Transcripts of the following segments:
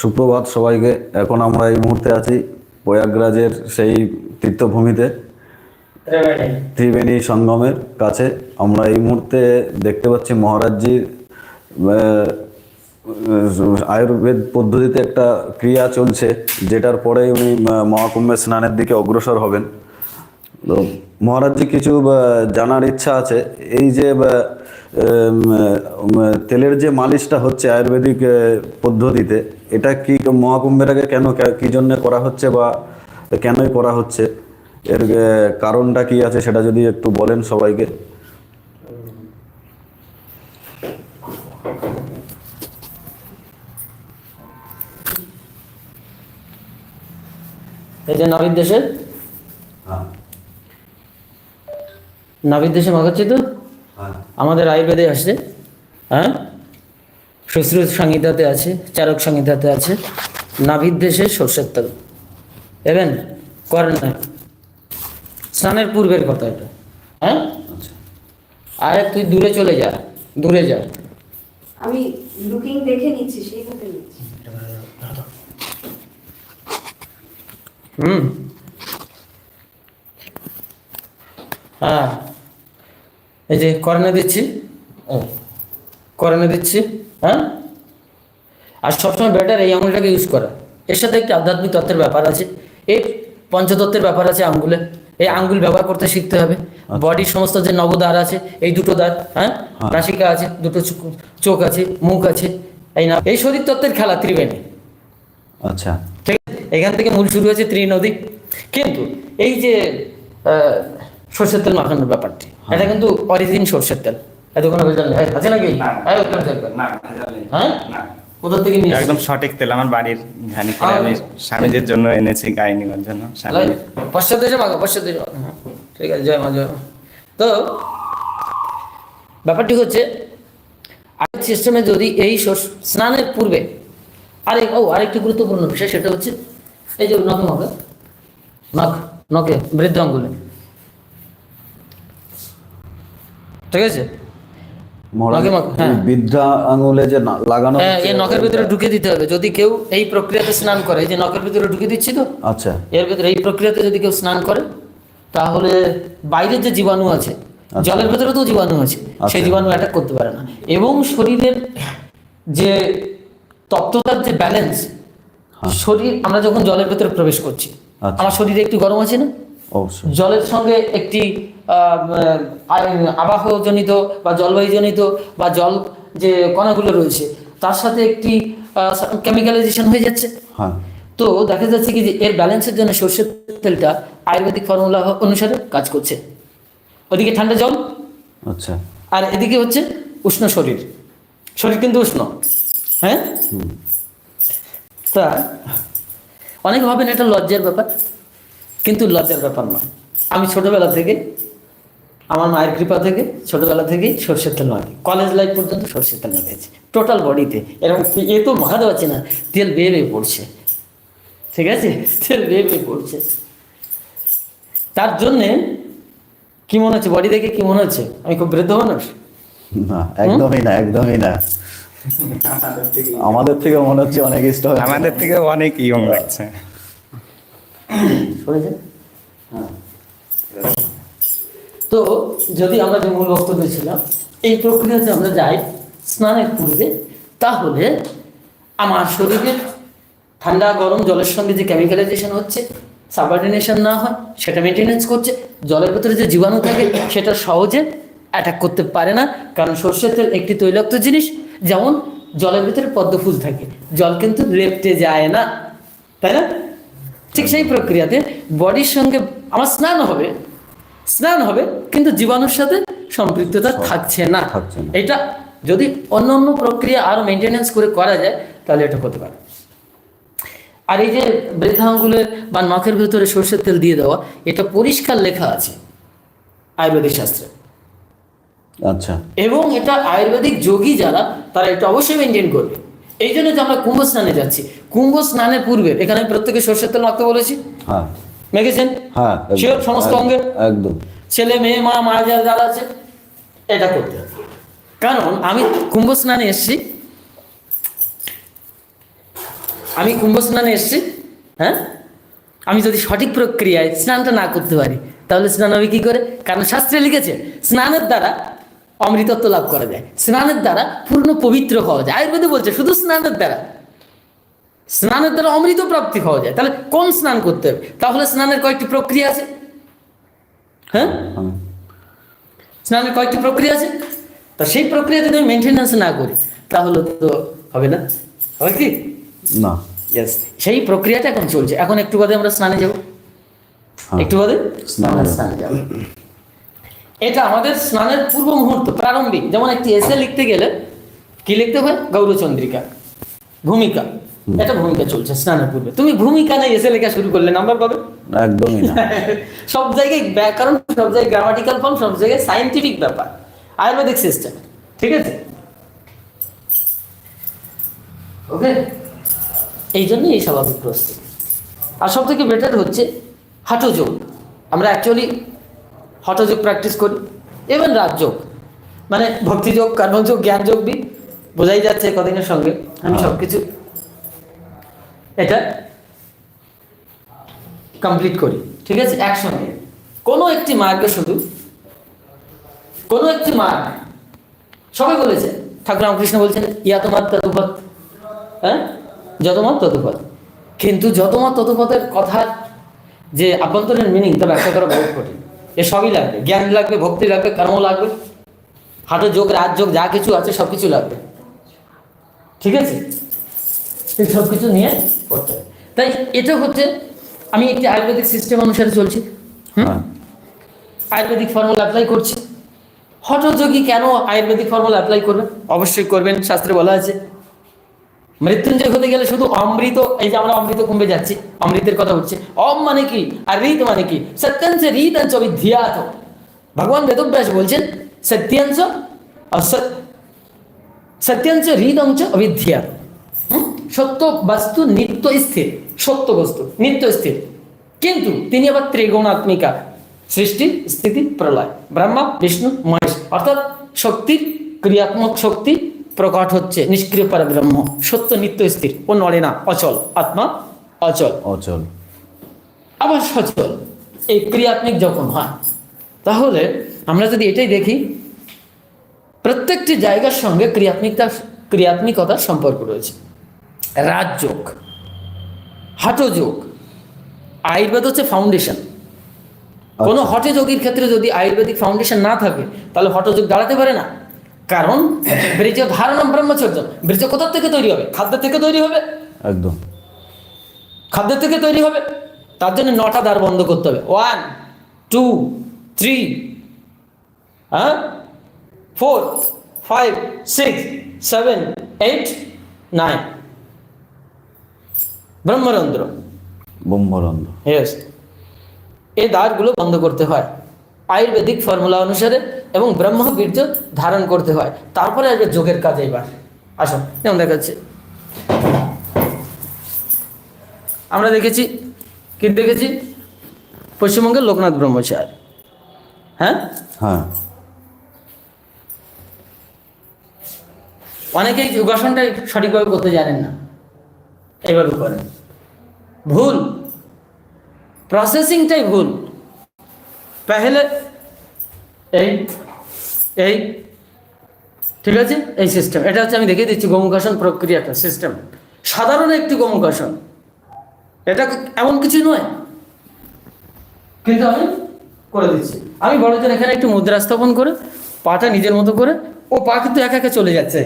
সুপ্রভাত সবাইকে। এখন আমরা এই মুহূর্তে আছি প্রয়াগরাজের সেই তীর্থভূমিতে। ত্রিবেণী সঙ্গমের কাছে। আমরা এই মুহূর্তে দেখতে পাচ্ছি মহারাজজির আয়ুর্বেদ পদ্ধতিতে একটা ক্রিয়া চলছে যেটার পরে উনি আহ, মহাকুম্ভের স্নানের দিকে অগ্রসর হবেন। তো মহারাজজি কিছু জানার ইচ্ছা আছে। এই যে তেলের যে মালিশটা হচ্ছে আয়ুর্বেদিক পদ্ধতিতে এটা কি মহাকুম্ভের আগে কেন কি জন্য করা হচ্ছে বা কেনই করা হচ্ছে? এর কারণটা কি আছে সেটা যদি একটু বলেন সবাইকে। এই যে নাভির দেশে? নাভির দেশে মাখাচ্ছি তো? আমাদের আয়ুর্বেদে আসছে। হ্যাঁ? শ্বশ্রুত সংহিতাতে আছে চারক সংহিতাতে আছে নাভির দেশে সর্ষের তেল। এবেন করেন না। স্নানের পূর্বের কথা এটা। হ্যাঁ? আচ্ছা। আরে তুই দূরে চলে যা দূরে যা। আমি লুকিং দেখে নিচ্ছি সেই মতো নিচ্ছি। হুম। হ্যাঁ। এই যে করণে দিচ্ছি। ও করণে দিচ্ছি। হ্যাঁ? আর সবসময় বেটার এই আঙুলটাকে ইউজ করা। এর সাথে একটি আধ্যাত্মিক তত্ত্বের ব্যাপার আছে। এই পঞ্চতত্ত্বের ব্যাপার আছে আঙ্গুলে। এই আঙ্গুল ব্যবহার করতে শিখতে হবে। বডির সমস্ত যে নবদ্বার আছে এই দুটো দ্বার হ্যাঁ? নাসিকা আছে দুটো চোখ- আছে মুখ আছে এই না। এই শরীর তত্ত্বের খেলা ত্রিবেণী। আচ্ছা। ঠিক এখান থেকে মূল শুরু হয়েছে ত্রিনদী। কিন্তু এই যে আহ, সর্ষের তেল মাখানোর ব্যাপারটি এটা কিন্তু অরিজিন সর্ষের তেল। এত কোনো ভেজাল নেই হ্যাঁ, আছে নাকি? হ্যাঁ। হ্যাঁ কোথা থেকে নিয়ে একদম সঠিক তেল আমার বাড়ির ধ্যানি করে আমি স্বামীজির জন্য এনেছি গায়ে নেওয়ার জন্য স্বামী। পশ্চাৎ দেশে মাগো পশ্চাৎ দেশে ঠিক আছে জয় মা জয় তো ব্যাপারটি হচ্ছে আরেক সিস্টেমে যদি এই স্নানের পূর্বে আরেক ও আরেকটি গুরুত্বপূর্ণ বিষয় সেটা হচ্ছে এই যে নখে মাখে নখ নখে বৃদ্ধ আঙ্গুলে ঠিক আছে? হ্যাঁ। আঙুলে যে লাগানো হ্যাঁ এই নখের ভিতরে ঢুকে দিতে হবে। যদি কেউ এই প্রক্রিয়াতে স্নান করে যে নখের ভিতরে ঢুকে দিচ্ছি তো? আচ্ছা। এর ভিতরে এই প্রক্রিয়াতে যদি কেউ স্নান করে তাহলে বাইরের যে জীবাণু আছে জলের ভেতরে তো জীবাণু আছে সেই আচ্ছা। জীবাণু অ্যাটাক করতে পারে না। এবং শরীরের যে তত্ত্বতার যে ব্যালেন্স শরীর আমরা যখন জলের ভেতরে প্রবেশ করছি আচ্ছা। আমার শরীরে একটু গরম আছে না? জলের সঙ্গে একটি আবাহজনিত বা জলবায়ুজনিত বা জল যে কণাগুলো রয়েছে তার সাথে একটি কেমিক্যালাইজেশন হয়ে যাচ্ছে। হ্যাঁ। তো দেখা যাচ্ছে কি যে এর ব্যালেন্সের জন্য সর্ষের তেলটা আয়ুর্বেদিক ফর্মুলা অনুসারে কাজ করছে। ওদিকে ঠান্ডা জল। আচ্ছা। আর এদিকে হচ্ছে উষ্ণ শরীর। শরীর কিন্তু উষ্ণ। হ্যাঁ? তা অনেক ভাবেন এটা লজ্জার ব্যাপার কিন্তু লজ্জার ব্যাপার নয়। আমি ছোটবেলা থেকে আমার মায়ের কৃপা থেকে ছোটবেলা থেকেই সর্ষের তেল মাখি। কলেজ লাইফ পর্যন্ত সর্ষের তেল মাখিয়েছি। টোটাল বডিতে এরকম এ তো মাখাতে পারছি না। তেল বেয়ে বেয়ে পড়ছে। ঠিক আছে? তেল বেয়ে বেয়ে পড়ছে। তার জন্যে কি মনে হচ্ছে? বডি দেখে কি মনে হচ্ছে? আমি খুব বৃদ্ধ মানুষ? না একদমই না একদমই না। আমাদের থেকে মনে হচ্ছে অনেক ইষ্ট আমাদের থেকে অনেক ইয়ং লাগছে। শুনেছেন? তো যদি আমরা যে মূল বক্তব্য ছিলাম, এই প্রক্রিয়াতে আমরা যাই স্নানের পূর্বে, তাহলে আমার শরীরের ঠান্ডা, গরম, জলের সঙ্গে যে কেমিক্যালাইজেশন হচ্ছে সাবঅর্ডিনেশন না হয়, সেটা মেনটেনেন্স করছে, জলের ভেতরে যে জীবাণু থাকে, সেটা সহজে অ্যাটাক করতে পারে না, কারণ সর্ষের তেল একটি তৈলাক্ত জিনিস, যেমন জলের ভিতরে পদ্ম ফুল থাকে। জল কিন্তু লেপটে যায় না, তাই না? ঠিক সেই প্রক্রিয়াতে বডির সঙ্গে আমার স্নান হবে স্নান হবে কিন্তু জীবাণুর সাথে সম্পৃক্ততা থাকছে না। থাকছে এটা যদি অন্য অন্য প্রক্রিয়া আরও মেনটেনেন্স করে করা যায় তাহলে এটা হতে পারে। আর এই যে বৃদ্ধাঙ্গুলের বা নখের ভেতরে সর্ষের তেল দিয়ে দেওয়া এটা পরিষ্কার লেখা আছে আয়ুর্বেদিক শাস্ত্রে। আচ্ছা। এবং এটা আয়ুর্বেদিক যোগী যারা তারা এটা অবশ্যই মেনটেন করবে। এই জন্য যে আমরা কুম্ভ স্নানে যাচ্ছি। কুম্ভ স্নানের পূর্বে এখানে আমি প্রত্যেকে সর্ষের তেল মাখতে বলেছি। হ্যাঁ। মেখেছেন হ্যাঁ সমস্ত একদম, অঙ্গে? একদম। ছেলে মেয়ে মা মা যারা যারা আছে এটা করতে কারণ আমি কুম্ভ স্নানে এসেছি। আমি কুম্ভ স্নানে এসছি হ্যাঁ? আমি যদি সঠিক প্রক্রিয়ায় স্নানটা না করতে পারি তাহলে স্নান হবে কি করে? কারণ শাস্ত্রে লিখেছে স্নানের দ্বারা অমৃতত্ব লাভ করা যায়। স্নানের দ্বারা পূর্ণ পবিত্র হওয়া যায়। আয়ুর্বেদে বলছে শুধু স্নানের দ্বারা। স্নানের দ্বারা অমৃত প্রাপ্তি হওয়া যায়। তাহলে কোন স্নান করতে হবে? তাহলে স্নানের কয়েকটি প্রক্রিয়া আছে। হ্যাঁ? স্নানের কয়েকটি প্রক্রিয়া আছে। তা সেই প্রক্রিয়া যদি আমি মেনটেন্যান্স না করি তাহলে তো হবে না। হবে কি? না। সেই প্রক্রিয়াটা এখন চলছে। এখন একটু বাদে আমরা স্নানে যাব। হ্যাঁ। একটু বাদে। স্নানে যাব। এটা আমাদের স্নানের পূর্ব মুহূর্ত প্রারম্ভিক। যেমন একটি এসে লিখতে গেলে কি লিখতে হয়? গৌরচন্দ্রিকা ভূমিকা। এটা ভূমিকা চলছে স্নানের পূর্বে। তুমি ভূমিকা নেই এসে লেখা শুরু করলে নাম্বার পাবে? একদমই না। সব জায়গায় ব্যাকরণ সব জায়গায় গ্রামাটিক্যাল ফর্ম সব জায়গায় সাইন্টিফিক ব্যাপার। আয়ুর্বেদিক সিস্টেম ঠিক আছে? ওকে এই জন্যই এই স্বাভাবিক প্রস্তুতি। আর সব থেকে বেটার হচ্ছে হাঁটোযোগ। আমরা অ্যাকচুয়ালি হঠযোগ প্র্যাকটিস করি এবং রাজযোগ মানে ভক্তিযোগ কর্মযোগ জ্ঞানযোগ বি বোঝাই যাচ্ছে কদিনের সঙ্গে। আমি সব কিছু এটা কমপ্লিট করি। ঠিক আছে? একসঙ্গে। কোনো একটি মার্গে শুধু, কোনো একটি মার্গ সবাই বলেছে, ঠাকুর রামকৃষ্ণ বলছেন, ইয়া তোমার ততুপথ হ্যাঁ? যতমত ততুপথ কিন্তু যতমত ততুপথের কথা যে আভ্যন্তরীণ মিনিং তা ব্যাখ্যা করা বহুত কঠিন। এ সবই লাগবে। জ্ঞান লাগবে, ভক্তি লাগবে, কর্ম লাগবে। হাঁটো যোগ রাজযোগ যা কিছু আছে সব কিছু লাগবে। ঠিক আছে? এই সব কিছু নিয়ে করতে। তাই এটা হচ্ছে আমি একটি আয়ুর্বেদিক সিস্টেম অনুসারে চলছি? হ্যাঁ। আয়ুর্বেদিক ফর্মুলা অ্যাপ্লাই করছি। হঠযোগী কেন আয়ুর্বেদিক ফর্মুলা অ্যাপ্লাই করবেন অবশ্যই করবেন শাস্ত্রে বলা আছে। মৃত্যুঞ্জয় হতে গেলে শুধু অমৃত এই যে আমরা অমৃত কুম্ভে যাচ্ছি অমৃতের কথা হচ্ছে অম মানে কি? আর ঋত মানে কি? সত্যাংশ ঋতাংশ বিধ্যাত ভগবান বেদব্যাস বলছেন সত্যাংশ সত্যাংশ হৃদংশ অবিদ্যা হুম? সত্য বস্তু নিত্য স্থির সত্য বস্তু নিত্য স্থির। কিন্তু তিনি আবার ত্রিগুণাত্মিকা সৃষ্টি স্থিতি প্রলয় ব্রহ্মা বিষ্ণু মহেশ। অর্থাৎ শক্তির ক্রিয়াত্মক শক্তি প্রকট হচ্ছে নিষ্ক্রিয় পরব্রহ্ম সত্য নিত্য স্থির ও নড়ে না অচল। আত্মা অচল। অচল। আবার সচল এই ক্রিয়াত্মিক যখন হয় তাহলে আমরা যদি এটাই দেখি প্রত্যেকটি জায়গার সঙ্গে ক্রিয়াত্মিকতা ক্রিয়াত্মিকতার সম্পর্ক রয়েছে। রাজযোগ হাটযোগ আয়ুর্বেদ হচ্ছে ফাউন্ডেশন কোনো হঠযোগীর ক্ষেত্রে যদি আয়ুর্বেদিক ফাউন্ডেশন না থাকে তাহলে হঠযোগ দাঁড়াতে পারে না। কারণ বীর্য ধারণম ব্রহ্মচর্য বীর্য কোথা থেকে তৈরি হবে? খাদ্য থেকে তৈরি হবে। একদম। খাদ্য থেকে তৈরি হবে। তার জন্য নটা দ্বার বন্ধ করতে হবে। ওয়ান টু থ্রি হ্যাঁ? Four five six seven eight nine ব্রহ্মরন্ধ্র। ব্রহ্মরন্ধ্র। ইয়েস এই দ্বারগুলো বন্ধ করতে হয়। আয়ুর্বেদিক ফর্মুলা অনুসারে এবং ব্রহ্ম বীর্য ধারণ করতে হয়। তারপরে আসবে যোগের কাজে এবার আসুন যেমন দেখাচ্ছে। আমরা দেখেছি কি দেখেছি? পশ্চিমবঙ্গের লোকনাথ ব্রহ্মচার। হ্যাঁ? হ্যাঁ। অনেকেই যোগাসনটা সঠিকভাবে করতে জানেন না। এইভাবে করেন ভুল। প্রসেসিংটাই ভুল। পেহলে এই এই, ঠিক আছে? এই সিস্টেম এটা হচ্ছে আমি দেখিয়ে দিচ্ছি গোমুখাসন প্রক্রিয়াটা সিস্টেম সাধারণ একটি গোমুখাসন। এটা এমন কিছু নয়। কিন্তু আমি করে দিচ্ছি। আমি বড়দের এখানে একটু মুদ্রা স্থাপন করে, পাটা নিজের মতো করে, ও পা কিন্তু একা একা চলে যাচ্ছে।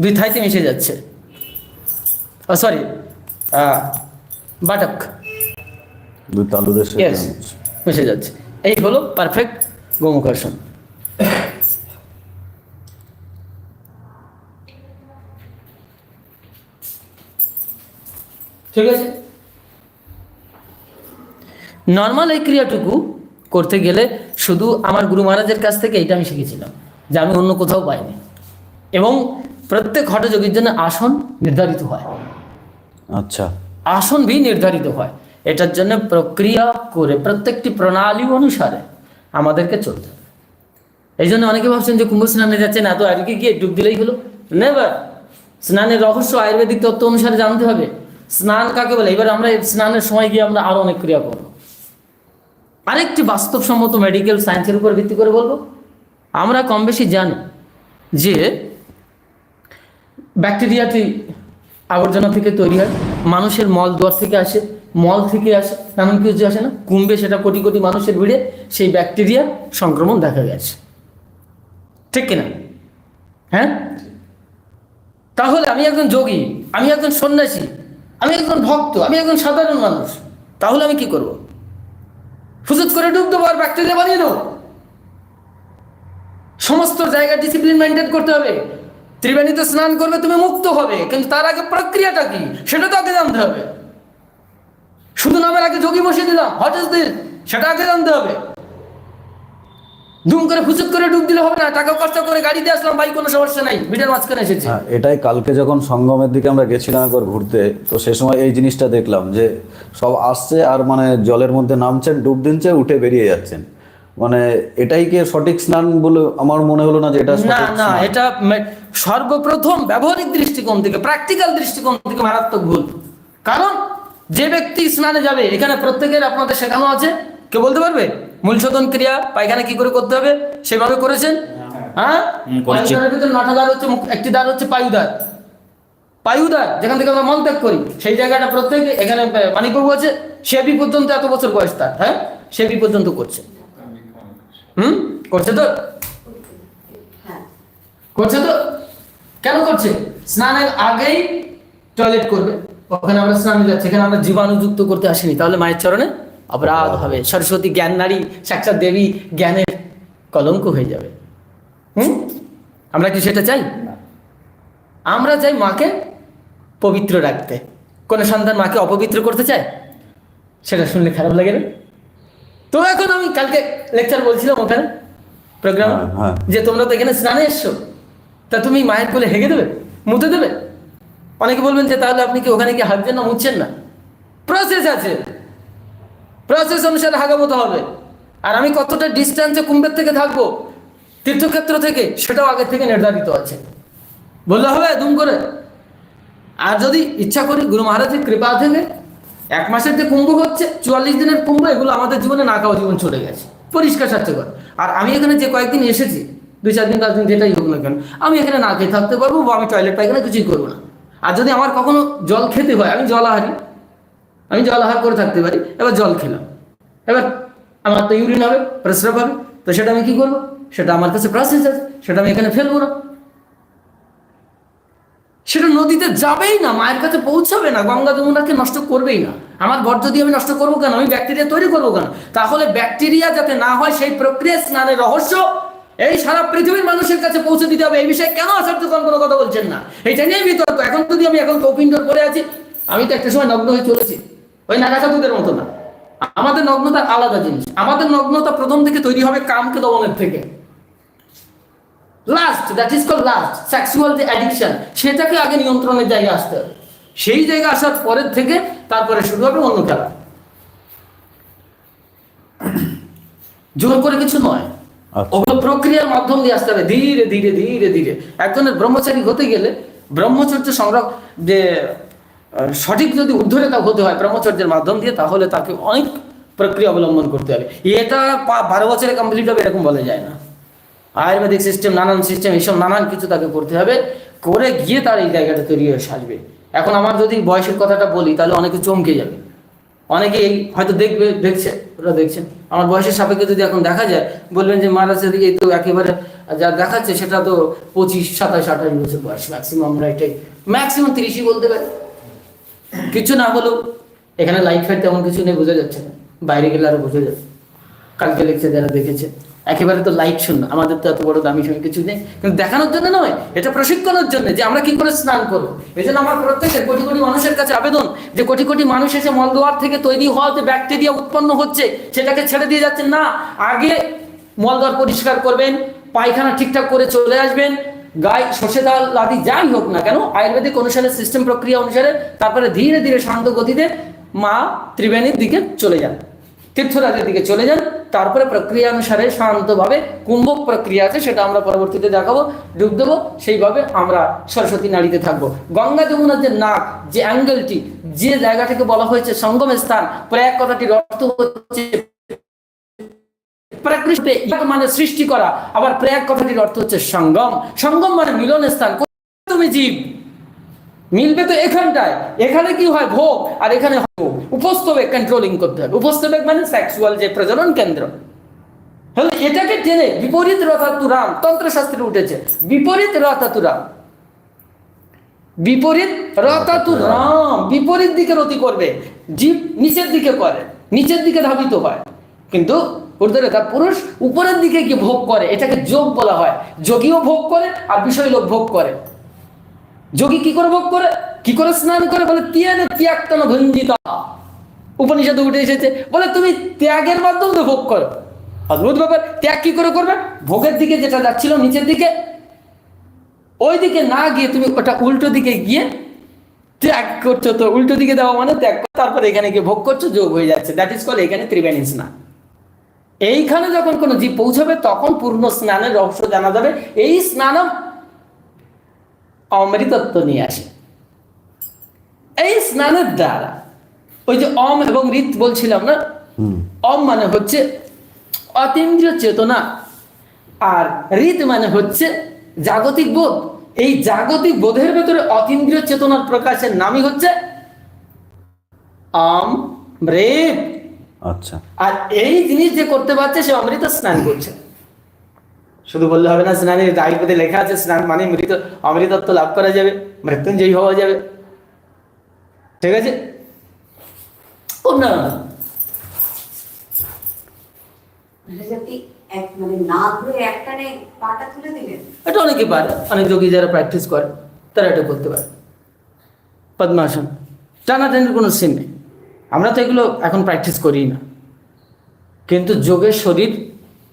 দুই থাইতে মিশে যাচ্ছে। সরি বাটক দুই মিশে যাচ্ছে। এই হলো পারফেক্ট গোমুখাসন। ঠিক আছে? নর্মাল এই ক্রিয়াটুকু করতে গেলে শুধু আমার গুরু মহারাজের কাছ থেকে এটা আমি শিখেছিলাম যে আমি অন্য কোথাও পাইনি। এবং প্রত্যেক হঠযোগীর জন্য আসন নির্ধারিত হয়। আচ্ছা। আসন ভি নির্ধারিত হয়। এটার জন্য প্রক্রিয়া করে, প্রত্যেকটি প্রণালী অনুসারে আমাদেরকে চলতে হবে। এই জন্য অনেকে ভাবছেন যে কুম্ভ স্নানে যাচ্ছেন, এত আগে গিয়ে ডুব দিলেই হলো। নেভার স্নানের রহস্য আয়ুর্বেদিক তত্ত্ব অনুসারে জানতে হবে। স্নান কাকে বলে? এবার আমরা স্নানের সময় গিয়ে আমরা আরও অনেক ক্রিয়া করব। আরেকটি বাস্তবসম্মত মেডিকেল সায়েন্সের উপর ভিত্তি করে বলব। আমরা কম বেশি জানি যে ব্যাকটেরিয়াটি আবর্জনা থেকে তৈরি হয়। মানুষের মল দোয়ার থেকে আসে, মল থেকে আসে, এমন কিছু আসে না, কুম্ভে সেটা কোটি কোটি মানুষের ভিড়ে সেই ব্যাকটেরিয়া সংক্রমণ দেখা গেছে। ঠিক কিনা? হ্যাঁ? তাহলে আমি একজন যোগী, আমি একজন সন্ন্যাসী, আমি একজন ভক্ত, আমি একজন সাধারণ মানুষ, তাহলে আমি কি করব? ফুসুত করে ডুব দেবো আর ব্যাকটেরিয়া বানিয়ে দেবো। সমস্ত জায়গা ডিসিপ্লিন মেনটেন করতে হবে। ত্রিবেণীতে স্নান করবে, তুমি মুক্ত হবে। কিন্তু তার আগে প্রক্রিয়াটা কি? সেটা তো আগে জানতে হবে। শুধু নামের আগে যোগী বসিয়ে দিলাম। হোয়াট ইজ দিস সেটা আগে জানতে হবে। দুম করে ফুসুত করে ডুব দিলে হবে না। টাকা কষ্ট করে গাড়ি দিয়ে আসলাম, ভাই, কোনো সমস্যা নাই। ভিড়ের মাঝখানে এসেছে। হ্যাঁ এটাই কালকে যখন সঙ্গমের দিকে আমরা গেছিলাম একবার ঘুরতে, তো সে সময় এই জিনিসটা দেখলাম যে সব আসছে আর মানে জলের মধ্যে নামছেন, ডুব দিচ্ছে উঠে বেরিয়ে যাচ্ছেন। মানে এটাই কি সঠিক স্নান বলে আমার মনে হলো না যে এটা না না এটা সর্বপ্রথম ব্যবহারিক দৃষ্টিকোণ থেকে প্র্যাকটিক্যাল দৃষ্টিকোণ থেকে মারাত্মক ভুল। কারণ যে ব্যক্তি স্নানে যাবে এখানে প্রত্যেকের আপনাদের শেখানো আছে। কে বলতে পারবে? মূল মূলশোধন ক্রিয়া পায়খানা কি করে করতে হবে? সেভাবে করেছেন? হ্যাঁ। ভিতরে নটা দ্বার হচ্ছে মুখ- একটি দ্বার হচ্ছে পায়ুদ্বার পায়ুদ্বার যেখান থেকে আমরা মল ত্যাগ করি সেই জায়গাটা প্রত্যেক এখানে মানিকবাবু আছে সেবি পর্যন্ত এত বছর বয়স তার হ্যাঁ? সেবি পর্যন্ত করছে। হুম? করছে তো? হ্যাঁ। করছে তো? কেন করছে? স্নানের আগেই টয়লেট করবে। ওখানে আমরা স্নানে যাচ্ছি। এখানে আমরা জীবাণুযুক্ত করতে আসিনি। তাহলে মায়ের চরণে অপরাধ হবে। সরস্বতী জ্ঞান নারী সাক্ষাৎ দেবী জ্ঞানের কলঙ্ক হয়ে যাবে। হুম? আমরা কি সেটা চাই? আমরা চাই মাকে পবিত্র রাখতে। কোনো সন্তান মাকে অপবিত্র করতে চায়? সেটা শুনলে খারাপ লাগে না? তো এখন আমি কালকে লেকচার বলছিলাম ওখানে প্রোগ্রাম হ্যাঁ, হ্যাঁ। যে তোমরা তো এখানে স্নানে এসছো। তা তুমি মায়ের কোলে হেগে দেবে? মুতে দেবে? অনেকে বলবেন যে তাহলে আপনি কি ওখানে কি হাঁটছেন না মুছছেন না? প্রসেস আছে। প্রসেস অনুসারে হাগামতো হবে। আর আমি কতটা ডিস্টেন্সে কুম্ভের থেকে থাকব তীর্থক্ষেত্র থেকে সেটাও আগে থেকে নির্ধারিত আছে। বললে হবে দুম করে। আর যদি ইচ্ছা করি গুরু মহারাজের কৃপা থেকে এক মাসের যে কুম্ভ হচ্ছে, চুয়াল্লিশ দিনের কুম্ভ, এগুলো আমাদের জীবনে না খাওয়া জীবন চলে গেছে। পরিষ্কার স্বাস্থ্যকর। আর আমি এখানে যে কয়েকদিন এসেছি, দুই চার দিন, পাঁচ দিন, যেটাই হোক না কেন, আমি এখানে না খেয়ে থাকতে পারব বা আমি টয়লেট পায়খানা কিছুই করব না। আর যদি আমার কখনো জল খেতে হয়, আমি জল আহারি। আমি জল আহার করে থাকতে পারি, এবার জল খেলাম। এবার আমার তো ইউরিন হবে প্রস্রাব হবে, তো সেটা আমি কি করব? সেটা আমার কাছে প্রসেস আছে, সেটা আমি এখানে ফেলব না। সেটা নদীতে যাবেই না, মায়ের কাছে পৌঁছাবে না, গঙ্গা যমুনাকে নষ্ট করবেই না। আমার বর যদি আমি নষ্ট করব কেন? আমি ব্যাকটেরিয়া তৈরি করব কেন? তাহলে ব্যাকটেরিয়া যাতে না হয়, সেই প্রক্রিয়া স্নানের রহস্য এই সারা পৃথিবীর মানুষের কাছে পৌঁছে দিতে হবে। এই বিষয়ে কেন আসার্থকন কোনো কথা বলছেন না? এইটা নিয়েই বিতর্ক। এখন যদি আমি এখন কৌপিন্ডর পরে আছি, আমি তো একটা সময় নগ্ন হয়ে চলেছি। ওই নাগাসাধুদের মতো না। আমাদের নগ্নতা আলাদা জিনিস। আমাদের নগ্নতা প্রথম থেকে তৈরি হবে কামকে দমনের থেকে। Lust that is call lust sexual যে অ্যাডিকশন সেটাকে আগে নিয়ন্ত্রণের জায়গায় আসতে হবে। সেই জায়গায় আসার পরের থেকে তারপরে শুরু হবে অন্য খেলা। জোর করে কিছু নয়। আচ্ছা। ওগুলো প্রক্রিয়ার মাধ্যম দিয়ে আসতে হবে। ধীরে ধীরে ধীরে ধীরে। একজনের ব্রহ্মচারী হতে গেলে ব্রহ্মচর্য সংরক্ষ যে সঠিক যদি ঊর্ধ্বরেখা হতে হয় ব্রহ্মচর্যের মাধ্যম দিয়ে তাহলে তাকে অনেক প্রক্রিয়া অবলম্বন করতে হবে। এটা বারো বছরে কমপ্লিট হবে এরকম বলা যায় না। আয়ুর্বেদিক সিস্টেম নানান সিস্টেম এইসব নানান কিছু তাকে করতে হবে। করে গিয়ে তার এই জায়গাটা তৈরি হয়ে আসবে এখন আমার যদি বয়সের কথাটা বলি, তাহলে অনেকে চমকে যাবে। অনেকেই হয়তো দেখবে, দেখছে, ওরা দেখছেন আমার বয়সের সাপেক্ষে যদি এখন দেখা যায়, বলবেন যে মহারাজ এই তো একেবারে যা দেখাচ্ছে, সেটা তো পঁচিশ, সাতাশ, আঠাশ বছর বয়স। ম্যাক্সিমাম আমরা এটাই ম্যাক্সিমাম তিরিশই বলতে পারি। কিছু না হলেও এখানে লাইট ফাইট তেমন কিছু নেই, বোঝা যাচ্ছে না। বাইরে গেলে আরও বোঝা যাচ্ছে। কালকে লেকচার যারা দেখেছে একেবারে তো লাইট শূন্য। আমাদের তো এত বড় দামি সময় কিছু নেই। কিন্তু দেখানোর জন্য নয়, এটা প্রশিক্ষণের জন্য যে আমরা কি করে স্নান করব। এই জন্য আমার প্রত্যেকের কোটি কোটি মানুষের কাছে আবেদন যে কোটি কোটি মানুষ এসে মলদোয়ার থেকে তৈরি হওয়া যে ব্যাকটেরিয়া উৎপন্ন হচ্ছে, সেটাকে ছেড়ে দিয়ে যাচ্ছেন। না, আগে মলদ্বার পরিষ্কার করবেন, পায়খানা ঠিকঠাক করে চলে আসবেন, গায়ে সর্ষে দাল আদি যাই হোক না কেন, আয়ুর্বেদিক অনুসারে সিস্টেম প্রক্রিয়া অনুসারে, তারপরে ধীরে ধীরে শান্ত গতিতে মা ত্রিবেণীর দিকে চলে যান। তীর্থরাজের দিকে চলে যান। তারপরে প্রক্রিয়া অনুসারে শান্তভাবে কুম্ভ প্রক্রিয়া আছে, সেটা আমরা পরবর্তীতে দেখাবো, ডুব দেবো। সেইভাবে আমরা সরস্বতী নারীতে থাকব। গঙ্গা যমুনার যে নাক, যে অ্যাঙ্গেলটি, যে জায়গাটাকে বলা হয়েছে সঙ্গম স্থান প্রয়াগ কথাটির অর্থ হচ্ছে মানে সৃষ্টি করা। আবার প্রয়াগ কথাটির অর্থ হচ্ছে সঙ্গম। সঙ্গম মানে মিলন স্থান। তুমি জীব? মিলবে তো এখানটায়। এখানে কি হয়? ভোগ, আর এখানে। উপস্থবেগ কন্ট্রোলিং করতে হবে। উপস্থবেগ মানে সেক্সুয়াল যে প্রজনন কেন্দ্র। হলে এটাকে টেনে বিপরীত রথাতুরাম তন্ত্রশাস্ত্রে উঠেছে। বিপরীত রথাতুরাম বিপরীত রথাতুরাম বিপরীত দিকে রতি করবে। জীব নিচের দিকে করে। নিচের দিকে ধাবিত হয়। কিন্তু ঊর্ধ্বরেখা পুরুষ উপরের দিকে কি ভোগ করে। এটাকে যোগ বলা হয়। যোগীও ভোগ করে, আর বিষয় লোক ভোগ করে। যোগী কি করে ভোগ করে? কি করে স্নান করে? বলে, তিয়ানে ত্যাগতন ভঞ্জিত। উপনিষদে উঠে এসেছে। বলে, তুমি ত্যাগের মাধ্যমে ভোগ করো। অদ্ভুত ব্যাপার। ত্যাগ কি করে করবে? ভোগের দিকে যেটা যাচ্ছিল নিচের দিকে ওই দিকে না গিয়ে তুমি ওটা উল্টো দিকে গিয়ে ত্যাগ করছ। তো উল্টো দিকে দেওয়া মানে ত্যাগ তারপর এখানে গিয়ে ভোগ করছ, যোগ হয়ে যাচ্ছে। দ্যাট ইজ কল এখানে ত্রিবেণী স্নান। এইখানে যখন কোনো জীব পৌঁছবে, তখন পূর্ণ স্নানের রহস্য জানা যাবে। এই স্নানম অমৃতত্ব নিয়ে আসে। এই স্নানের দ্বারা ওই যে অম এবং ঋত বলছিলাম না? অম মানে হচ্ছে অতীন্দ্রিয় চেতনা আর ঋত মানে হচ্ছে জাগতিক বোধ। এই জাগতিক বোধের ভেতরে অতীন্দ্রিয় চেতনার প্রকাশের নামই হচ্ছে অমৃত আচ্ছা। আর এই জিনিস যে করতে পারছে সে অমৃত স্নান করছে। শুধু বললে হবে না স্নানের আয়ুর্বেদে লেখা আছে স্নান মানে মৃত অমৃতত্ব লাভ করা যাবে মৃত্যুঞ্জয়ী হওয়া যাবে। ঠিক আছে? এক মানে না ধরে একটানে পাটা তুলে দিলেন। এটা অনেকে পারে অনেক যোগী যারা প্র্যাকটিস করে তারা এটা করতে পারে। পদ্মাসন টানাটানির কোনো সিন নেই। আমরা তো এগুলো এখন প্র্যাকটিস করি না। কিন্তু যোগের শরীর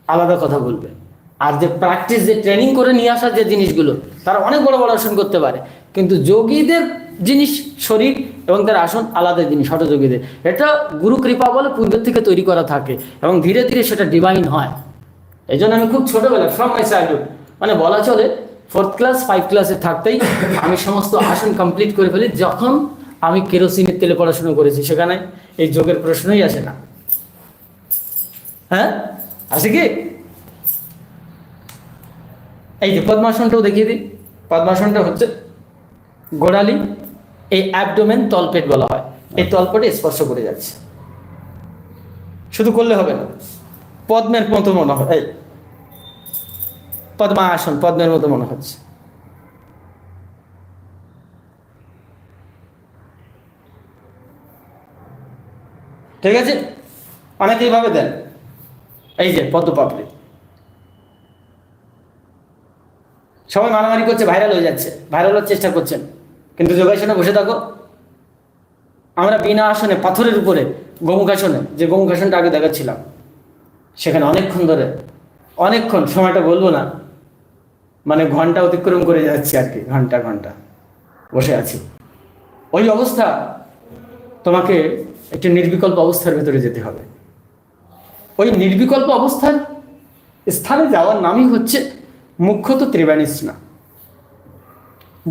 আলাদা কথা বলবে। আর যে প্র্যাকটিস যে ট্রেনিং করে নিয়ে আসার যে জিনিসগুলো, তারা অনেক বড় বড় আসন করতে পারে। কিন্তু যোগীদের জিনিস শরীর এবং তার আসন আলাদা জিনিস, হঠযোগীদের। এটা গুরু কৃপা বলে পূর্বের থেকে তৈরি করা থাকে এবং ধীরে ধীরে সেটা ডিভাইন হয়। এই জন্য আমি খুব ছোটবেলা ফ্রম মাই চাইল্ডহুড মানে বলা চলে ফোর্থ ক্লাস ফাইভ ক্লাসে থাকতেই আমি সমস্ত আসন কমপ্লিট করে ফেলি, যখন আমি কেরোসিনের তেলে পড়াশুনো করেছি। সেখানে এই যোগের প্রশ্নই আসে না। হ্যাঁ? আছে কি? এই যে পদ্মাসনটাও দেখিয়ে দিই। পদ্মাসনটা হচ্ছে গোড়ালি, এই অ্যাবডোমেন তলপেট বলা হয়। এই তলপেটে স্পর্শ করে যাচ্ছে। শুধু করলে হবে না, পদ্মের মতো মনে হয়। এই পদ্মা আসন পদ্মের মতো মনে হচ্ছে। ঠিক আছে? অনেকে এইভাবে দেন। এই যে পদ্ম পাপড়ি সবাই মারামারি করছে ভাইরাল হয়ে যাচ্ছে ভাইরাল হওয়ার চেষ্টা করছেন। কিন্তু যোগাসনে বসে থাকো। আমরা বিনা আসনে, পাথরের উপরে, গোমুখাসনে, যে গোমুখাসনটা আগে দেখাচ্ছিলাম, সেখানে অনেকক্ষণ ধরে, অনেকক্ষণ, সময়টা বলব না মানে ঘণ্টা অতিক্রম করে যাচ্ছি আর কি, ঘণ্টা ঘণ্টা, বসে আছি। ওই অবস্থা, তোমাকে একটি নির্বিকল্প অবস্থার ভেতরে যেতে হবে। ওই নির্বিকল্প অবস্থার স্থানে যাওয়ার নামই হচ্ছে মুখ্যত ত্রিবাণী স্নান।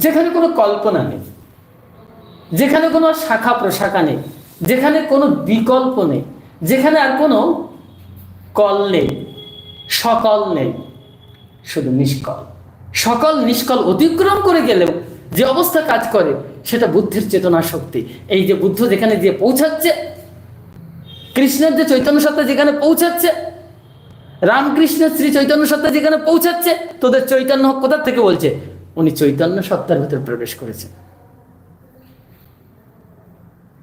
যেখানে কোনো কল্পনা নেই, যেখানে কোনো শাখা প্রশাখা নেই, যেখানে কোনো বিকল্প নেই, যেখানে আর কোনো কল নেই, সকল নেই, শুধু নিষ্কল। সকল নিষ্কল অতিক্রম করে গেলেও যে অবস্থা কাজ করে, সেটা বুদ্ধির চেতনা শক্তি। এই যে বুদ্ধ যেখানে গিয়ে পৌঁছাচ্ছে, কৃষ্ণের যে চৈতন্য সত্তা যেখানে পৌঁছাচ্ছে রামকৃষ্ণের শ্রী চৈতন্য সত্তা যেখানে পৌঁছাচ্ছে, তোদের চৈতন্য কোথার থেকে বলছে? উনি চৈতন্য সত্তার ভিতরে প্রবেশ করেছেন।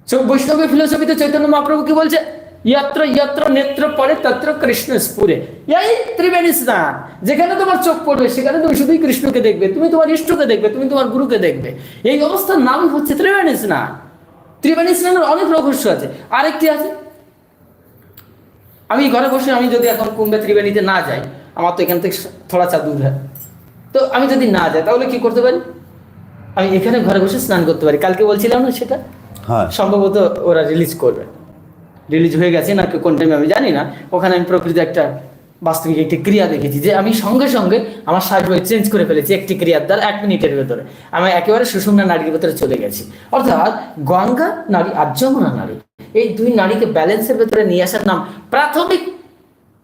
সব বৈষ্ণবের ফিলোসফিতে চৈতন্য মহাপ্রভু কি বলছে? ইয়াত্র ইয়াত্র, নেত্র, পরে তত্র কৃষ্ণ স্ফুরে এই ত্রিবেণী স্নান, যেখানে তোমার চোখ পড়বে, সেখানে তুমি শুধুই কৃষ্ণকে দেখবে, তুমি তোমার ইষ্টকে দেখবে, তুমি তোমার গুরুকে দেখবে। এই অবস্থার নাম হচ্ছে ত্রিবেণী স্নান। ত্রিবেণী স্নানের অনেক রহস্য আছে। আরেকটি আছে আমি ঘরে বসে আমি যদি এখন কুম্ভে ত্রিবেণীতে না যাই আমার তো এখান থেকে থোড়া চা দূর হয়। তো আমি যদি না যাই তাহলে কি করতে পারি? আমি এখানে ঘরে বসে স্নান করতে পারি। কালকে বলছিলাম না সেটা? হ্যাঁ। সম্ভবত ওরা রিলিজ করবে। রিলিজ হয়ে গেছে না কোন টাইমে আমি জানি না। ওখানে আমি প্রকৃতি একটা বাস্তবিক একটি ক্রিয়া দেখেছি যে আমি সঙ্গে সঙ্গে আমার সার্টিফিকেট চেঞ্জ করে ফেলেছি একটি ক্রিয়ার দ্বারা এক মিনিটের ভেতরে। আমি একেবারে সুষুম্না নারীর ভেতরে চলে গেছি। অর্থাৎ গঙ্গা নারী আর যমুনা নারী এই দুই নারীকে ব্যালেন্সের ভেতরে নিয়ে আসার নাম প্রাথমিক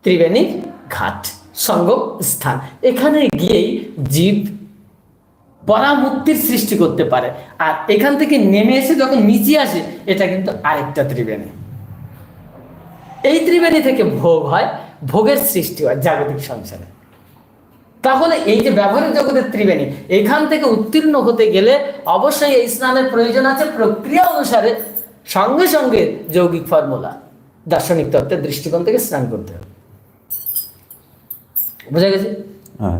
ত্রিবেণী ঘাট সঙ্গম স্থান। এখানে গিয়েই জীব পরামুক্তির সৃষ্টি করতে পারে। আর এখান থেকে নেমে এসে যখন নিচে আসে, এটা কিন্তু আরেকটা ত্রিবেণী। এই ত্রিবেণী থেকে ভোগ হয়, ভোগের সৃষ্টি হয় জাগতিক সংসারে। তাহলে এই যে ব্যবহারিক জগতের ত্রিবেণী, এখান থেকে উত্তীর্ণ হতে গেলে অবশ্যই এই স্নানের প্রয়োজন আছে প্রক্রিয়া অনুসারে সঙ্গে সঙ্গে যৌগিক ফর্মুলা দার্শনিক তত্ত্বের দৃষ্টিকোণ থেকে স্নান করতে হবে। বোঝা গেছে? হ্যাঁ।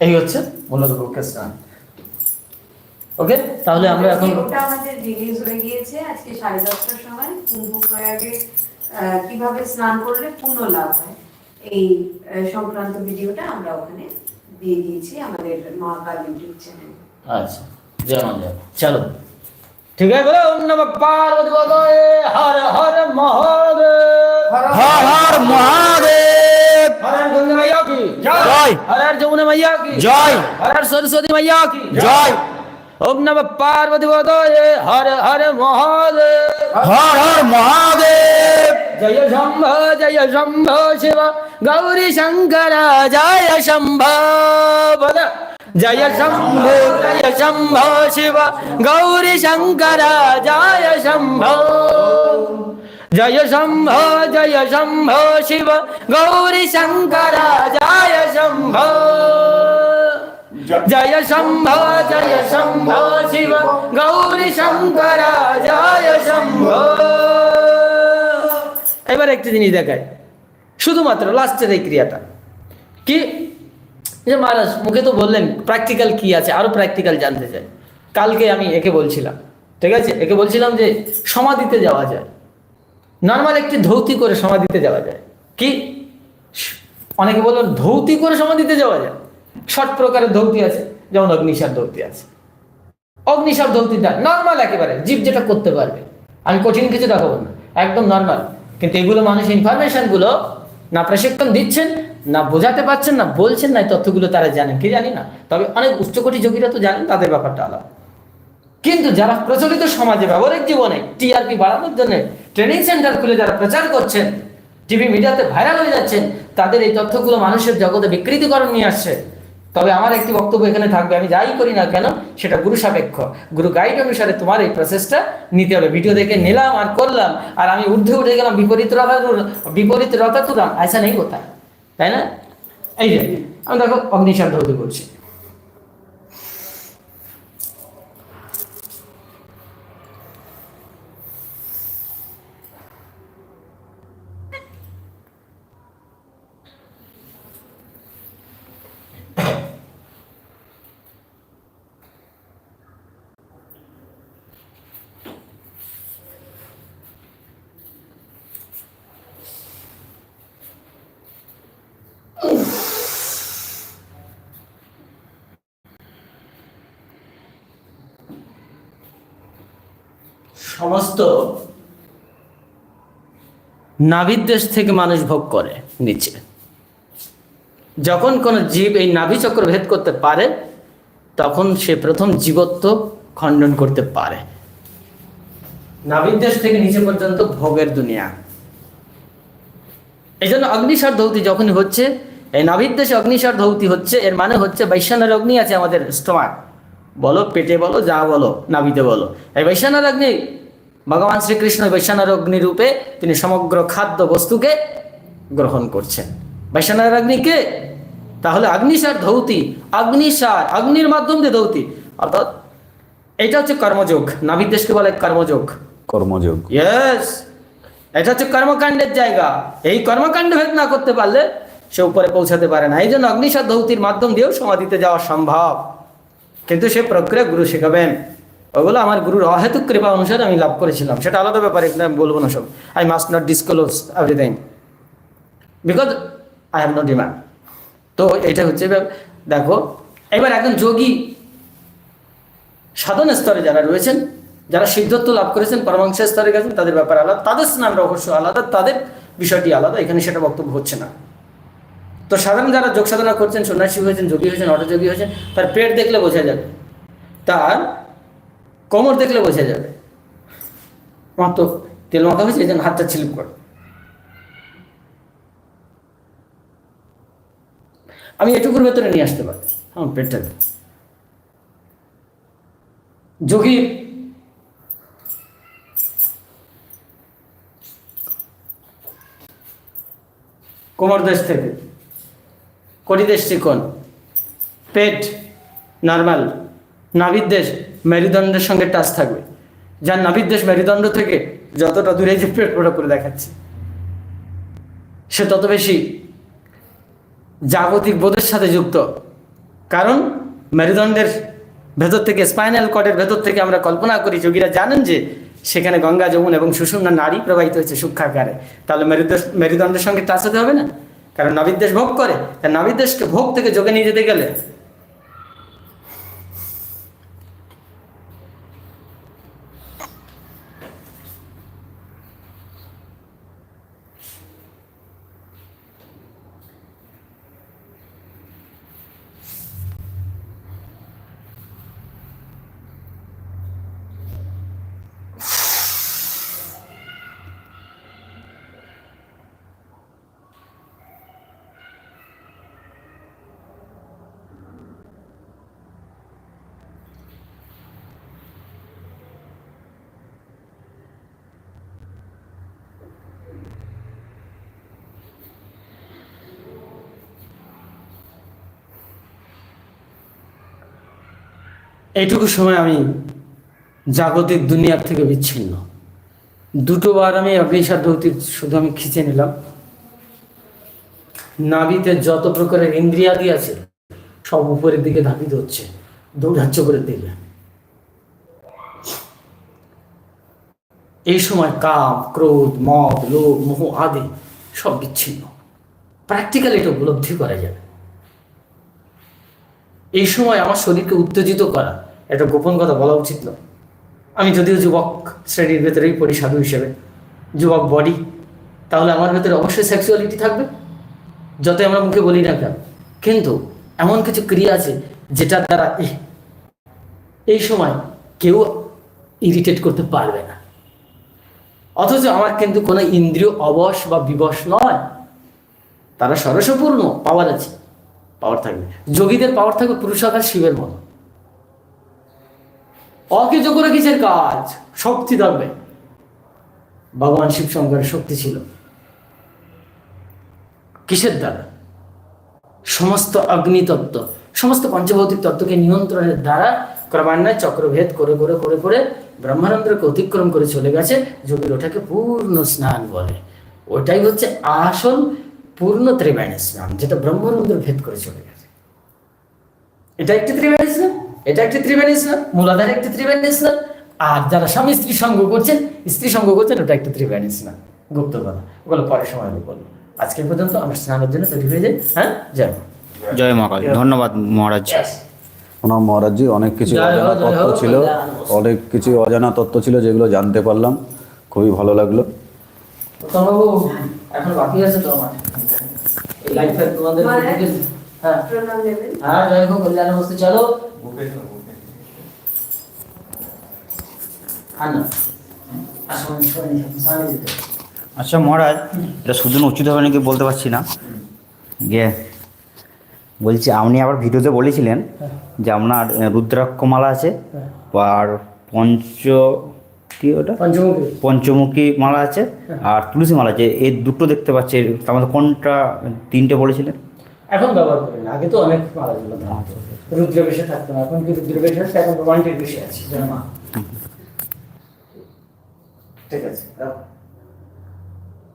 এই হচ্ছে মূলত পক্ষের স্নান। ওকে? তাহলে আমরা এখন আমাদের রিলিজ হয়ে গিয়েছে আজকে সাড়ে দশটার সময়। কুম্ভ প্রয়াগে কীভাবে স্নান করলে পূর্ণ লাভ হয় এই সংক্রান্ত ভিডিওটা আমরা ওখানে দিয়ে দিয়েছি আমাদের মহাকাল ইউটিউব চ্যানেলে। আচ্ছা যেমন যাবে চলো। ठीक है बोलो नम पार्वती हर हर महादेव। हर हर महादेव। हर गंगा मैया की। जय। हर हर जमुना मैया की। जय। हर हर सरस्वती मैया की। जय। ओम नम पार्वती वदय हर हर महादेव। हर हर महादेव। जय शंभ जय शंभ शिव गौरी शंकर जय शंभ। জয় শম্ভ জয় শম্ভ শিব, গৌরী শঙ্কর, জয় শম্ভ। জয় শম্ভ জয় শম্ভ শিব, গৌরী শঙ্কর, জয় শম্ভ। জয় শম্ভ জয় শম্ভ শিব, গৌরী শঙ্কর, জয় শম্ভ। এবার একটি জিনিস দেখায় শুধুমাত্র লাস্টের এই ক্রিয়াটা। কি? যে মহারাজ, মুখে তো বললেন প্র্যাকটিক্যাল কি আছে? আরও প্র্যাকটিক্যাল জানতে চাই। কালকে আমি একে বলছিলাম, ঠিক আছে? একে বলছিলাম যে সমাধিতে যাওয়া যায়। নর্মাল একটি ধৌতি করে সমাধিতে যাওয়া যায়। কি? অনেকে বলবেন, ধৌতি করে সমাধিতে যাওয়া যায়। ষট প্রকারের ধৌতি আছে, যেমন অগ্নিসার ধৌতি আছে। অগ্নিসার ধৌতিটা নর্মাল একেবারে, জীব যেটা করতে পারবে। আমি কঠিন কিছু দেখাবো না, একদম নর্মাল কিন্তু এগুলো মানুষ ইনফরমেশনগুলো না প্রশিক্ষণ দিচ্ছেন না বোঝাতে পারছেন না, বলছেন না এই তথ্যগুলো তারা জানেন, কি জানি না। তবে অনেক উচ্চকোটি যোগীরা তো জানেন, তাদের ব্যাপারটা আলাদা। কিন্তু যারা প্রচলিত সমাজে, ব্যবহারিক জীবনে, টিআরপি বাড়ানোর জন্য ট্রেনিং সেন্টার খুলে যারা প্রচার করছেন টিভি মিডিয়াতে ভাইরাল হয়ে যাচ্ছেন, তাদের এই তথ্যগুলো মানুষের জগতে বিকৃতিকরণ নিয়ে আসছে। তবে আমার একটি বক্তব্য এখানে থাকবে, আমি যাই করি না কেন, সেটা গুরু সাপেক্ষ। গুরু গাইড অনুসারে তোমার এই প্রসেসটা নিতে হবে। ভিডিও দেখে নিলাম আর করলাম, আর আমি ঊর্ধ্বে উঠে গেলাম, বিপরীত রথা বিপরীত রথাতুরাম আয়সা নেই কোথায়? তাই না? এই যে আমি দেখো অগ্নিশান্ত হতে করছি সমস্ত দেশ থেকে মানুষ ভোগ করে নিচে। যখন কোনো জীব এই নাভি চক্র ভেদ করতে পারে, তখন সে প্রথম জীবত্ব খণ্ডন করতে পারে। দেশ থেকে নিচে পর্যন্ত ভোগের দুনিয়া। এই জন্য অগ্নিসার ধৌতি যখনই হচ্ছে, এই দেশে অগ্নিসার ধৌতি হচ্ছে, এর মানে হচ্ছে বৈশ্বানের অগ্নি আছে আমাদের স্টোমাক বলো পেটে বলো, যা বলো, নাভিতে বলো। এই বৈশ্বানের অগ্নি ভগবান শ্রীকৃষ্ণ বৈশ্বানের অগ্নি রূপে তিনি সমগ্র খাদ্য বস্তুকে গ্রহণ করছেন। বৈশ্বানের অগ্নি কে? তাহলে অগ্নিসার ধৌতি অগ্নিসার অগ্নির মাধ্যম দিয়ে ধৌতি। অর্থাৎ এটা হচ্ছে কর্মযোগ নাভির দেশকে বলে কর্মযোগ। কর্মযোগ। ইয়েস এটা হচ্ছে কর্মকাণ্ডের জায়গা। এই কর্মকাণ্ড ভেদ না করতে পারলে সে উপরে পৌঁছাতে পারে না। এই জন্য অগ্নিসার ধৌতির মাধ্যম দিয়েও সমাধিতে যাওয়া সম্ভব। কিন্তু সে প্রক্রিয়া গুরু শেখাবেন। ওগুলো আমার গুরুর অহেতুক কৃপা অনুসারে আমি লাভ করেছিলাম। সেটা আলাদা ব্যাপার আমি বলব না সব। I must not disclose everything because I have no demand তো এটা হচ্ছে দেখো, এবার একজন যোগী সাধন স্তরে যারা রয়েছেন, যারা সিদ্ধত্ব লাভ করেছেন, পরমাংশ স্তরে গেছেন, তাদের ব্যাপার আলাদা, তাদের স্নান রহস্য আলাদা, তাদের বিষয়টি আলাদা, এখানে সেটা বক্তব্য হচ্ছে না। তো সাধারণ যারা যোগ সাধনা করছেন, সন্ন্যাসী হয়েছেন, যোগী হয়েছেন, অটোযোগী হয়েছেন, তার পেট দেখলে বোঝা যাবে। তার কোমর দেখলে বোঝা যাবে। আমার তো তেল মাখা হয়েছে, এই জন্য হাতটা স্লিপ করে। আমি এটুকুর ভেতরে নিয়ে আসতে পারি, আমার পেটটা যোগী কোমর দেশ থেকে। কটি দেশ চিকন পেট নর্মাল নাভির দেশ মেরুদণ্ডের সঙ্গে টাচ থাকবে। যার নাভির দেশ মেরুদণ্ড থেকে যতটা দূরে যে পেট করে দেখাচ্ছে। সে তত বেশি জাগতিক বোধের সাথে যুক্ত। কারণ মেরুদণ্ডের ভেতর থেকে, স্পাইনাল কর্ডের ভেতর থেকে আমরা কল্পনা করি, যোগীরা জানেন যে সেখানে গঙ্গা, যমুন এবং সুষুম্না নারী প্রবাহিত হয়েছে সূক্ষাকারে তাহলে মেরুদণ্ডের সঙ্গে টাচ হতে হবে না। কারণ নাবিদ্বেষ ভোগ করে। তাই নাবিদ্বেষকে ভোগ থেকে যোগে নিয়ে যেতে গেলে এইটুকু সময় আমি জাগতিক দুনিয়ার থেকে বিচ্ছিন্ন। দুটো বার আমি অগ্নিসার দৌতি শুধু আমি খিচে নিলাম। নাবিতে যত প্রকারের ইন্দ্রিয়াদি আছে সব উপরের দিকে ধাবিত হচ্ছে। দৌড়াচ্ছে উপরের দিকে এই সময় কাম, ক্রোধ, মদ, লোভ, মোহ আদি সব বিচ্ছিন্ন। প্র্যাকটিক্যাল এটা উপলব্ধি করা যাবে। এই সময় আমার শরীরকে উত্তেজিত করা একটা গোপন কথা বলা উচিত নয়। আমি যদিও যুবক শ্রেণির ভেতরেই পড়ি সাধু হিসেবে, যুবক বডি তাহলে আমার ভেতরে অবশ্যই সেক্সুয়ালিটি থাকবে। যতই আমরা মুখে বলি না কেন, কিন্তু এমন কিছু ক্রিয়া আছে যেটার দ্বারা এই সময় কেউ ইরিটেট করতে পারবে না। অথচ আমার কিন্তু কোনো ইন্দ্রিয় অবশ বা বিবশ নয়। তারা সরসপূর্ণ পাওয়ার আছে পাওয়ার থাকবে। যোগীদের পাওয়ার থাকবে পুরুষাকার শিবের মতো। অকেজ করে কিসের কাজ, শক্তি থাকবে। ভগবান শিব শঙ্করের শক্তি ছিল। কিসের দ্বারা? সমস্ত অগ্নিতত্ত্ব, সমস্ত পঞ্চভৌতিক তত্ত্বকে নিয়ন্ত্রণের দ্বারা ক্রমান্বয়ে চক্রভেদ করে করে করে করে ব্রহ্মানন্দকে অতিক্রম করে চলে গেছে যোগীর ওটাকে পূর্ণ স্নান বলে। ওটাই হচ্ছে আসল পূর্ণ ত্রিবেণী স্নান, যেটা ব্রহ্মানন্দের ভেদ করে চলে গেছে। এটা একটি ত্রিবেণী স্নান? এটা একটি ত্রিবেণী স্নান মূলাধার একটি ত্রিবেণী স্নান আর যারা স্বামী স্ত্রী সঙ্গ করছেন স্ত্রী সঙ্গ করছেন ওটা একটি ত্রিবেণী স্নান। গুপ্ত কথা। ওগুলো পরে সময় আমি বলব। আজকে পর্যন্ত আমরা স্নানের জন্য তৈরি হয়ে যাই হ্যাঁ? যাই জয় মহাকাল ধন্যবাদ মহারাজ। ওনার মহারাজজি অনেক কিছু জয় অজানা তত্ত্ব ছিল। অনেক কিছু অজানা তত্ত্ব ছিল যেগুলো জানতে পারলাম। খুবই ভালো লাগল। এখন বাকি আছে তো আমার। এই তোমাদের? হ্যাঁ। প্রণাম হ্যাঁ জয় হোক কল্যাণ চলো। হ্যাঁ। আচ্ছা মহারাজ এটা শুধু উচিত হবে নাকি বলতে পারছি না? গিয়ে বলছি আপনি আবার ভিডিওতে বলেছিলেন যে আপনার রুদ্রাক্ষমালা আছে আর পঞ্চ কি ওটা? পঞ্চমুখী। পঞ্চমুখী মালা আছে আর তুলসী মালা আছে এই দুটো দেখতে পাচ্ছি। তার মধ্যে কোনটা তিনটে বলেছিলেন? এখন ব্যবহার করি না আগে তো অনেক মালা ছিল। রুদ্র বেশে থাকতো না। এখন কি রুদ্র বেশে আছে? এখন রোমান্টিক বেশি আছে জয় মা। ঠিক আছে।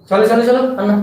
চলো চলো চলো, আন্না।